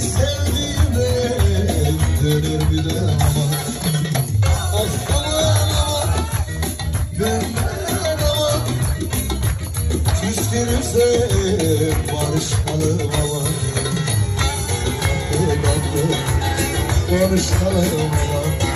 Sevdiğimde döner bir de Küskünümse barışmalı ama Konuşalım ama